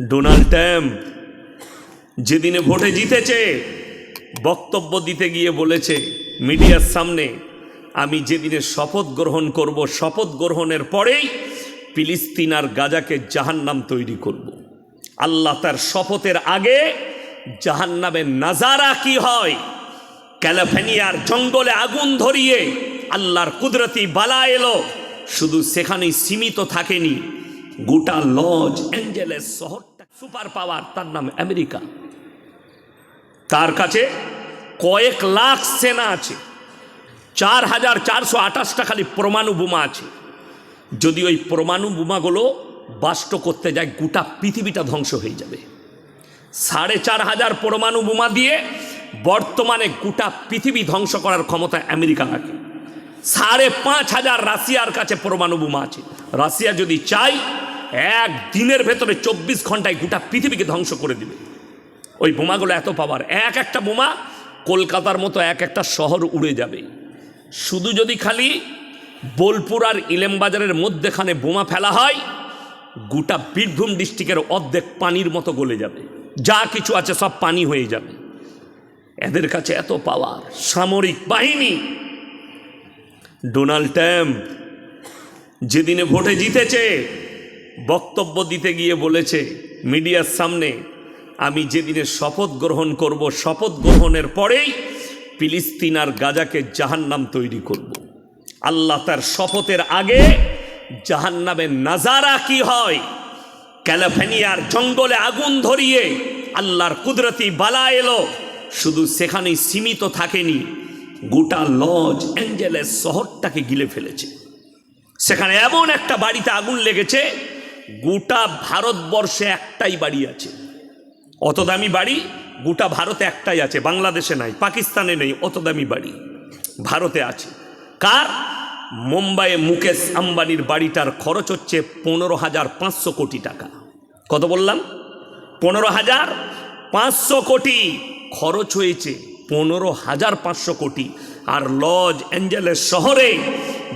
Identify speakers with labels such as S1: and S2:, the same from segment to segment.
S1: Donald Trump যেদিনে ভোটে জিতেছে, বক্তব্য দিতে গিয়ে বলেছে মিডিয়ার সামনে, আমি যেদিনে শপথ গ্রহণ করব, শপথ গ্রহণের পরেই ফিলিস্তিন আর গাজাকে জাহান্নাম তৈরি করব। আল্লাহ তার শপথের আগে জাহান্নামের নাজারা কি হয়, ক্যালিফোর্নিয়ার জঙ্গলে আগুন ধরিয়ে আল্লাহর কুদরতি বালা এলো, শুধু সেখানেই সীমিত থাকেনি, গোটা লজ অ্যাঞ্জেলেস শহরটা সুপার পাওয়ার তার নাম আমেরিকা। তার কাছে কয়েক লাখ সেনা আছে, চার হাজার চারশো আঠাশটা খালি পরমাণু বোমা আছে। যদি ওই পরমাণু বোমাগুলো বাষ্ট করতে যায়, গোটা পৃথিবীটা ধ্বংস হয়ে যাবে। সাড়ে চার হাজার পরমাণু বোমা দিয়ে বর্তমানে গোটা পৃথিবী ধ্বংস করার ক্ষমতা আমেরিকা রাখে। সাড়ে পাঁচ হাজার রাশিয়ার কাছে পরমাণু বোমা আছে। রাশিয়া যদি চাই এক দিনের ভেতরে চব্বিশ ঘন্টায় গোটা পৃথিবীকে ধ্বংস করে দিবে। ওই বোমাগুলো এত পাওয়ার এক একটা বোমা কলকাতার মতো এক একটা শহর উড়ে যাবে। শুধু যদি খালি বোলপুর আর ইলেমবাজারের মধ্যেখানে বোমা ফেলা হয়, গোটা বীরভূম ডিস্ট্রিক্টের অর্ধেক পানির মতো গলে যাবে। যা কিছু আছে সব পানি হয়ে যাবে। এদের কাছে এত পাওয়ার সামরিক বাহিনী। ডোনাল্ড ট্রাম্প যেদিনে ভোটে জিতেছে বক্তব্য দিতে গিয়ে বলেছে, মিডিয়ার সামনে আমি যেদিনে শপথ গ্রহণ করব, শপথ গ্রহণের পরেই ফিলিস্তিন আর গাজাকে জাহান্নাম তৈরি করব। আল্লাহ তার শপথের আগে জাহান্নামের নাজারা কি হয়, ক্যালিফোর্নিয়ার জঙ্গলে আগুন ধরিয়ে আল্লাহর কুদরতি বালা এলো শুধু সেখানেই সীমিত থাকেনি, গোটা লজ অ্যাঞ্জেলেস শহরটাকে গিলে ফেলেছে সেখানে এমন একটা বাড়িতে আগুন লেগেছে গোটা ভারতবর্ষে একটাই বাড়ি আছে। অত দামি বাড়ি, গোটা ভারতে একটাই আছে, বাংলাদেশে নাই, পাকিস্তানে নেই, অত দামি বাড়ি ভারতে আছে। কার? মুম্বাইয়ে মুকেশ আম্বানির বাড়িটার খরচ হচ্ছে পনেরো হাজার পাঁচশো কোটি টাকা। কত বললাম? পনেরো হাজার পাঁচশো কোটি। খরচ হয়েছে পনেরো হাজার পাঁচশো কোটি। আর লজ অ্যাঞ্জেলেস শহরে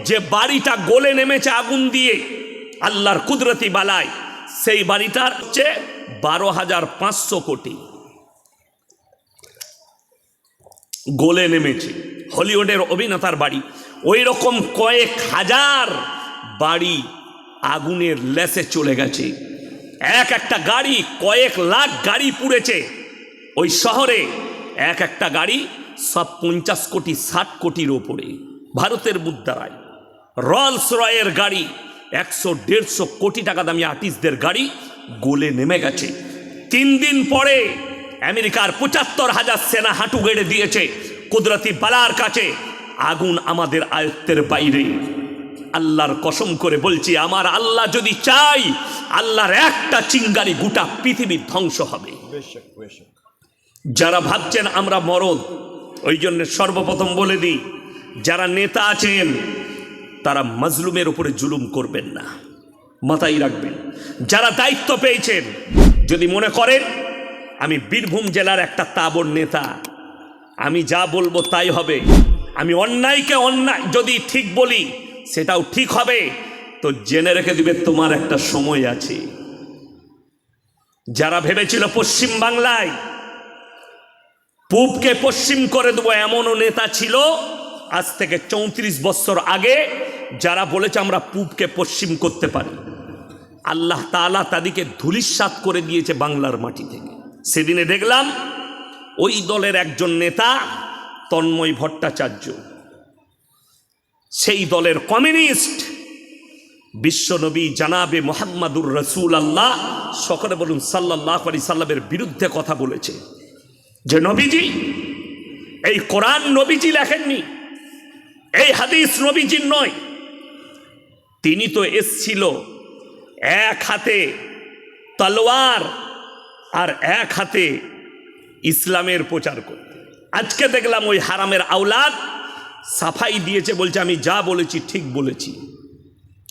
S1: যে বাড়িটা গলে নেমেছে আগুন দিয়ে আল্লাহর কুদরতি বালায় সেই বাড়িটার হচ্ছে বারো হাজার পাঁচশো কোটি। গোলে নেমেছে। হলিউডের অভিনেতার বাড়ি। ওই রকম কয়েক হাজার বাড়ি আগুনের লেসে চলে গেছে। এক একটা গাড়ি, কয়েক লাখ গাড়ি পুড়েছে। ওই শহরে এক একটা গাড়ি সব পঞ্চাশ কোটি, ষাট কোটির ওপরে। ভারতের মুদ্রায়। রলস রয়ের গাড়ি। একশো দেড়শো কোটি টাকা দামি আর্টিস্টদের গাড়ি গোলে নেমে গেছে। তিন দিন পরে আমেরিকার পঁচাত্তর হাজার সেনা হাঁটু গেড়ে দিয়েছে। কুদরতি বালার কাছে আগুন আমাদের আয়ত্তের বাইরে। আল্লাহর কসম করে বলছি, আমার আল্লাহ যদি চাই, আল্লাহর একটা চিঙ্গারি গোটা পৃথিবী ধ্বংস হবে। যারা ভাবছেন আমরা মরদ ওই জন্য সর্বপ্রথম বলে দিই, যারা নেতা আছেন তারা মজলুমের উপরে জুলুম করবেন না। মাথায় রাখবেন, যারা দায়িত্ব পেয়েছেন, যদি মনে করেন, আমি বীরভূম জেলার একটা তাবর নেতা, আমি যা বলব তাই হবে। আমি অন্যায়কে অন্যায় যদি ঠিক বলি, সেটাও ঠিক হবে। তো জেনে রেখে দিবে তোমার একটা সময় আছে। যারা ভেবেছিল পশ্চিম বাংলায়, পূবকে পশ্চিম করে দেবো এমনও নেতা ছিল আজ থেকে চৌত্রিশ বছর আগে যারা বলেছে আমরা পূবকে পশ্চিম করতে পারি, আল্লাহ তাআলা তাদেরকে ধুলিস্বাত করে দিয়েছে বাংলার মাটি থেকে। সেদিনে দেখলাম ওই দলের একজন নেতা তন্ময় ভট্টাচার্য, সেই দলের কমিউনিস্ট বিশ্বনবী জানাবে মোহাম্মদুর রসুল আল্লাহ সকলে বলুন সাল্লাহ আলি সাল্লামের বিরুদ্ধে কথা বলেছে। যে নবীজি, এই কোরআন নবীজি লেখেননি এই হাদিস নবীজির নয়। তিনি তো এসছিল এক হাতে তলোয়ার আর এক হাতে ইসলামের প্রচার করতে। আজকে দেখলাম ওই হারামের আওলাদ সাফাই দিয়েছে বলছে, আমি যা বলেছি ঠিক বলেছি।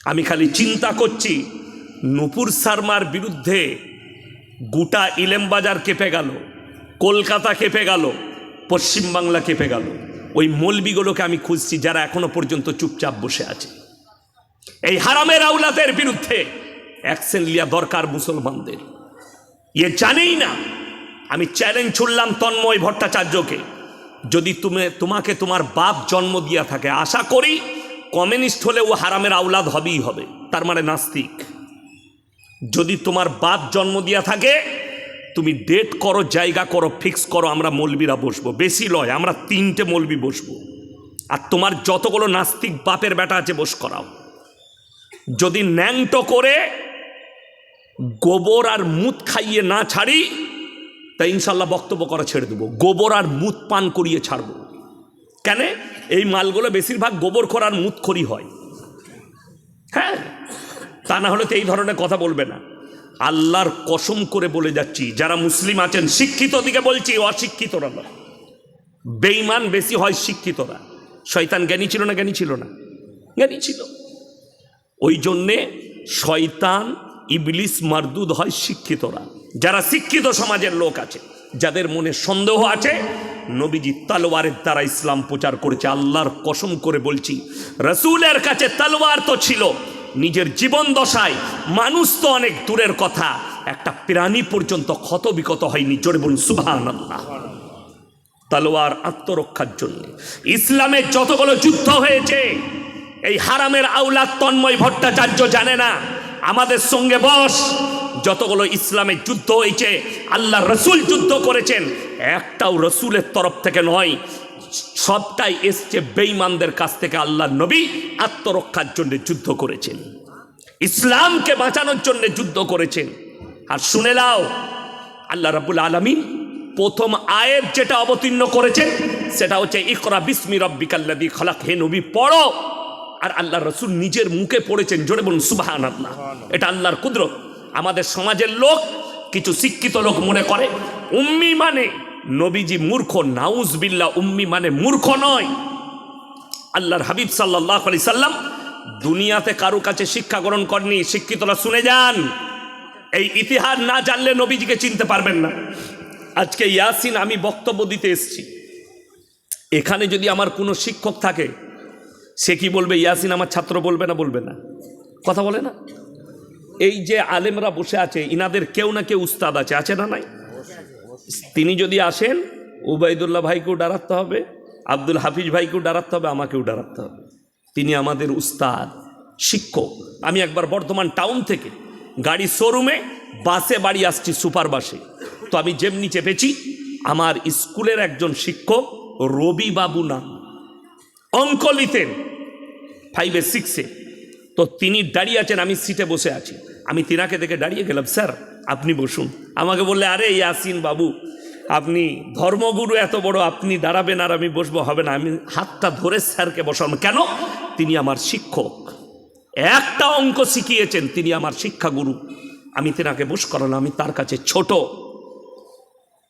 S1: আমি খালি চিন্তা করছি, নুপুর শর্মার বিরুদ্ধে গোটা ইলেমবাজার কেঁপে গেল, কলকাতা কেঁপে গেল, পশ্চিমবাংলা কেঁপে গেল। ওই মলবিগুলোকে আমি খুঁজছি যারা এখনও পর্যন্ত চুপচাপ বসে আছে। এই হারামের আউলাদের বিরুদ্ধে অ্যাকশন লিয়া দরকার মুসলমানদের। ইয়ে জানেই না, আমি চ্যালেঞ্জ ছুড়লাম তন্ময় ভট্টাচার্যকে। যদি তুমি, তোমাকে তোমার বাপ জন্ম দিয়া থাকে, আশা করি কমিউনিস্ট হলে ও হারামের আওলাদ হবেই হবে, তার মানে নাস্তিক। যদি তোমার বাপ জন্ম দিয়া থাকে তুমি ডেট করো, জায়গা করো ফিক্স করো, আমরা মলবিরা বসবো। বেশি লয়, আমরা তিনটে মলবি বসবো। আর তোমার যতগুলো নাস্তিক বাপের বেটা আছে, বস করাও। যদি ন্যাংটো করে, গোবর আর মুত খাইয়ে না ছাড়ি, তা ইনশাল্লাহ বক্তব্য করা ছেড়ে দেবো। গোবর আর মুত পান করিয়ে ছাড়বো। কেন? এই মালগুলো বেশিরভাগ গোবর খোর আর মুত খড়ি হয়। হ্যাঁ? তা না হলে তো এই ধরনের কথা বলবে না। আল্লাহর কসম করে বলে যাচ্ছি, যারা মুসলিম আছেন, শিক্ষিত দিকে বলছি, অশিক্ষিতরা না বেইমান বেশি হয় শিক্ষিতরা। শয়তান জ্ঞানী ছিল না, জ্ঞানী ছিল না? জ্ঞানী ছিল। ওই জন্যে শয়তান, ইবলিস, মারদুদ হয় শিক্ষিতরা। যারা শিক্ষিত সমাজের লোক আছে, যাদের মনে সন্দেহ আছে, নবীজি তালোয়ারের দ্বারা ইসলাম প্রচার করেছে। আল্লাহর কসম করে বলছি, রসুলের কাছে তালোয়ার তো ছিল নিজের জীবন দশায় মানুষ তো অনেক দূরের কথা। একটা প্রাণী পর্যন্ত ক্ষত বিকত হয়নি, জোরে বলুন আল্লাহ তালোয়ার আত্মরক্ষার জন্য। ইসলামের যতগুলো যুদ্ধ হয়েছে, এই হারামের আউলাদ তন্ময় ভট্টাচার্য জানে না। আমাদের সঙ্গে বস, যতগুলো ইসলামের যুদ্ধ হয়েছে, আল্লাহ রসুল যুদ্ধ করেছেন, একটাও রসুলের তরফ থেকে নয় সবটাই এসছে বেঈমানদের কাছ থেকে আল্লাহ নবী আত্মরক্ষার জন্য যুদ্ধ করেছেন। ইসলামকে বাঁচানোর জন্য যুদ্ধ করেছেন। আর শুনে নাও, আল্লাহ রাবুল আলমিন প্রথম আয়ের যেটা অবতীর্ণ করেছেন, সেটা হচ্ছে ইকরা বিস্মি রব্বিকাল্লাদি খলাক। হে নবী, পড়ো। আর আল্লাহ রসুল নিজের মুখে পড়েছেন, জোরে বলুন সুবাহান আল্লাহ এটা আল্লাহর কুদরত। আমাদের সমাজের লোক, কিছু শিক্ষিত লোক মনে করে, উম্মি মানে নবীজি মূর্খ নাউজ বিল্লা উম্মি মানে মূর্খ নয়। আল্লাহর হাবিব সাল্লাহ আলি সাল্লাম দুনিয়াতে কারও কাছে শিক্ষা গ্রহণ করেনি। শিক্ষিতরা শুনে যান। এই ইতিহাস না জানলে নবীজিকে চিনতে পারবেন না। আজকে ইয়াসিন, আমি বক্তব্য দিতে এসেছি। এখানে যদি আমার কোনো শিক্ষক থাকে, সে কি বলবে, ইয়াসিন আমার ছাত্র বলবে না? বলবে না। কথা বলে না? এই যে আলেমরা বসে আছে, ইনাদের কেউ না কেউ উস্তাদ আছে। আছে না নাই? তিনি যদি আসেন, উবাইদুল্লাহ ভাইকেও ডারাতে হবে, আব্দুল হাফিজ ভাইকেও ডারাতে হবে, আমাকেও ডারাতে হবে। তিনি আমাদের উস্তাদ, শিক্ষক। আমি একবার বর্ধমান টাউন থেকে গাড়ি শোরুমে বাসে বাড়ি আসছি সুপার বাসে। তো আমি যেমনি চেপেছি, আমার স্কুলের একজন শিক্ষক, রবি বাবু নাম। অঙ্ক লিতেন ফাইভে সিক্সে তো তিনি দাঁড়িয়ে আছেন, আমি সিটে বসে আছি। আমি তিনাকে দেখে দাঁড়িয়ে গেলাম, স্যার আপনি বসুন। আমাকে বললে, আরে ইয়াসিন বাবু, আপনি ধর্মগুরু এত বড়, আপনি দাঁড়াবেন আর আমি বসবো, হবে না। আমি হাতটা ধরে স্যারকে বসালাম। কেন? তিনি আমার শিক্ষক। একটা অঙ্ক শিখিয়েছেন, তিনি আমার শিক্ষাগুরু। আমি তেনাকে বস করালাম, আমি তার কাছে ছোট।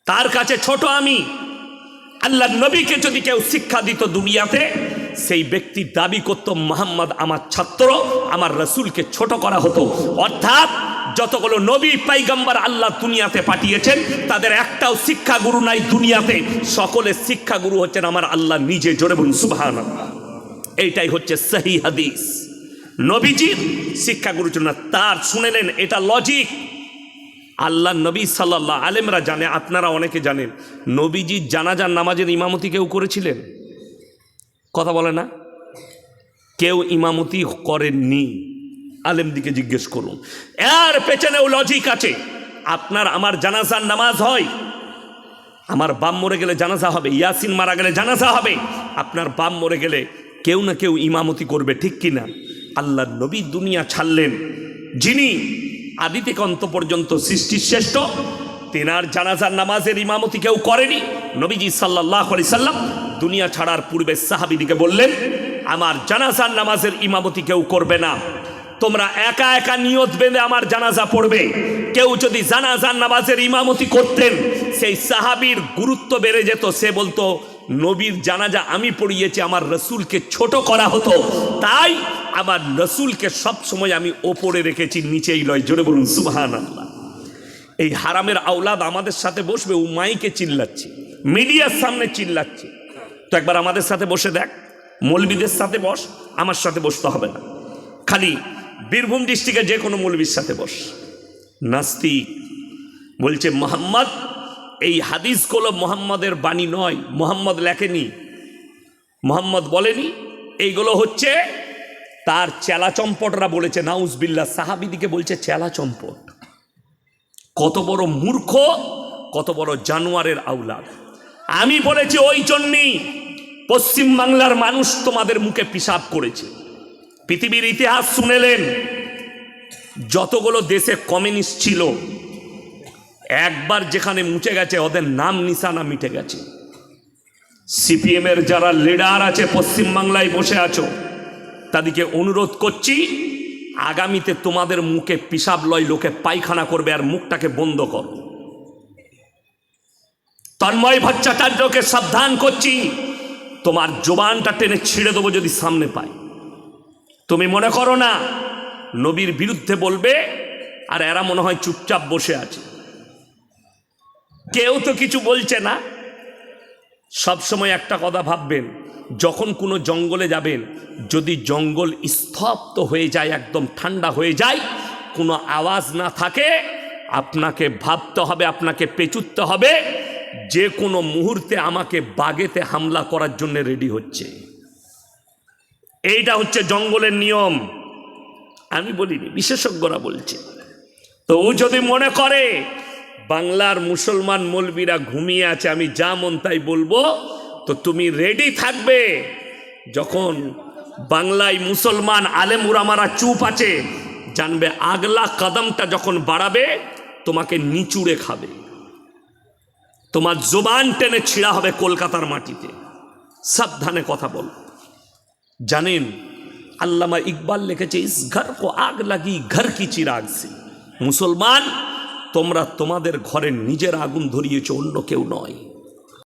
S1: তার কাছে ছোট আমি। আল্লাহ নবীকে যদি কেউ শিক্ষা দিত দুনিয়াতে, সেই ব্যক্তি দাবি করত, মোহাম্মদ আমার ছাত্র, আমার রসুলকে ছোট করা হতো। অর্থাৎ যতগুলো নবী, পাইগাম্বার আল্লাহ দুনিয়াতে পাঠিয়েছেন, তাদের একটাও শিক্ষাগুরু নাই দুনিয়াতে। সকলের শিক্ষাগুরু হচ্ছেন আমার আল্লাহ নিজে, জোরে বলুন সুবাহান এইটাই হচ্ছে সহি হাদিস। নবীজির শিক্ষাগুরুর জন্য তার শুনে নেন, এটা লজিক আল্লাহ নবী সাল্লাহ আলেমরা জানে, আপনারা অনেকে জানেন, নবীজি জানাজার নামাজের ইমামতি কেউ করেছিলেন? কথা বলে না? কেউ ইমামতি করেননি। আলেম দিকে জিজ্ঞেস করুন। এর পেছনেও লজিক আছে। আপনার আমার জানাজার নামাজ হয়। আমার বাম মরে গেলে জানাজা হবে, ইয়াসিন মারা গেলে জানাজা হবে। আপনার বাম মরে গেলে কেউ না কেউ ইমামতি করবে, ঠিক কিনা আল্লাহ নবী দুনিয়া ছাড়লেন। যিনি আদি থেকে অন্ত পর্যন্ত সৃষ্টির শ্রেষ্ঠ, তেনার জানাজার নামাজের ইমামতি কেউ করেনি। নবীজি সাল্লাহ আলি সাল্লাম দুনিয়া ছাড়ার পূর্বে সাহাবিদিকে বললেন, আমার জানাজার নামাজের ইমামতি কেউ করবে না। তোমরা একা একা নিয়ত বেঁধে আমার জানাজা পড়বে। কেউ যদি জানাজার নামাজের ইমামতি করতেন, সেই সাহাবির গুরুত্ব বেড়ে যেত। সে বলতো, নবীর জানাজা আমি পড়িয়েছি, আমার রসুলকে ছোট করা হতো। তাই আমার রসুলকে সব সময় আমি ওপরে রেখেছি, নিচেই লয় জোরে বলুন সুবাহান এই হারামের আওলাদ আমাদের সাথে বসবে, ও মাইকে চিল্লাচ্ছে, মিডিয়ার সামনে চিল্লাচ্ছে। তো একবার আমাদের সাথে বসে দেখ, মৌলবীদের সাথে বস, আমার সাথে বসতে হবে না। খালি বীরভূম ডিস্ট্রিক্টে যে কোনো মৌলবীর সাথে বস। নাস্তিক বলছে, মোহাম্মদ, এই হাদিসগুলো মোহাম্মদের বাণী নয়, মোহাম্মদ লেখেনি। মোহাম্মদ বলেনি, এইগুলো হচ্ছে তার চেলা চম্পটরা বলেছে নাউজবিল্লা সাহাবিদিকে বলছে চেলা চম্পট। কত বড় মূর্খ, কত বড় জানোয়ারের আউলাদ আমি বলেছি, ওই জন্যই পশ্চিম বাংলার মানুষ তোমাদের মুখে পিসাব করেছে। পৃথিবীর ইতিহাস শুনেলেন, যতগুলো দেশে কমিউনিস্ট ছিল, একবার যেখানে মুছে গেছে, ওদের নাম নিশানা মিটে গেছে। সিপিএমের যারা লিডার আছে পশ্চিম বাংলায় বসে আছো, তাদেরকে অনুরোধ করছি, আগামীতে তোমাদের মুখে পিসাব লয় লোকে পায়খানা করবে আর মুখটাকে বন্ধ কর। তন্ময় ভট্টাচার্যকে সাবধান করছি, তোমার জোবানটা টেনে ছিঁড়ে দেবো যদি সামনে পাই তুমি মনে করো না? নবীর বিরুদ্ধে বলবে, আর এরা মনে হয় চুপচাপ বসে আছে। কেউ তো কিছু বলছে না। সব সময় একটা কথা ভাববেন, যখন কোনো জঙ্গলে যাবেন, যদি জঙ্গল স্তব্ধ হয়ে যায়, একদম ঠান্ডা হয়ে যায়, কোনো আওয়াজ না থাকে, আপনাকে ভাবতে হবে, আপনাকে পেচুতে হবে, যে কোনো মুহূর্তে আমাকে বাগেতে হামলা করার জন্য রেডি হচ্ছে। এইটা হচ্ছে জঙ্গলের নিয়ম। আমি বলিনি, বিশেষজ্ঞরা বলছে। তো ও যদি মনে করে, বাংলার মুসলমান মলবিরা ঘুমিয়ে আছে, আমি যা মন তাই বলব, তো তুমি রেডি থাকবে। যখন বাংলায় মুসলমান আলেম উরামারা চুপ আছে, জানবে আগলা কদমটা যখন বাড়াবে, তোমাকে নিচুড়ে খাবে। তোমার জোবান টেনে ছিঁড়া হবে কলকাতার মাটিতে। সাবধানে কথা বল। জানেন, আল্লামা ইকবাল লিখেছে, ইস ঘর কো আগ লাগি, ঘর কি চিরাগ সে। মুসলমান, তোমরা তোমাদের ঘরে নিজের আগুন ধরিয়েছ, অন্য কেউ নয়।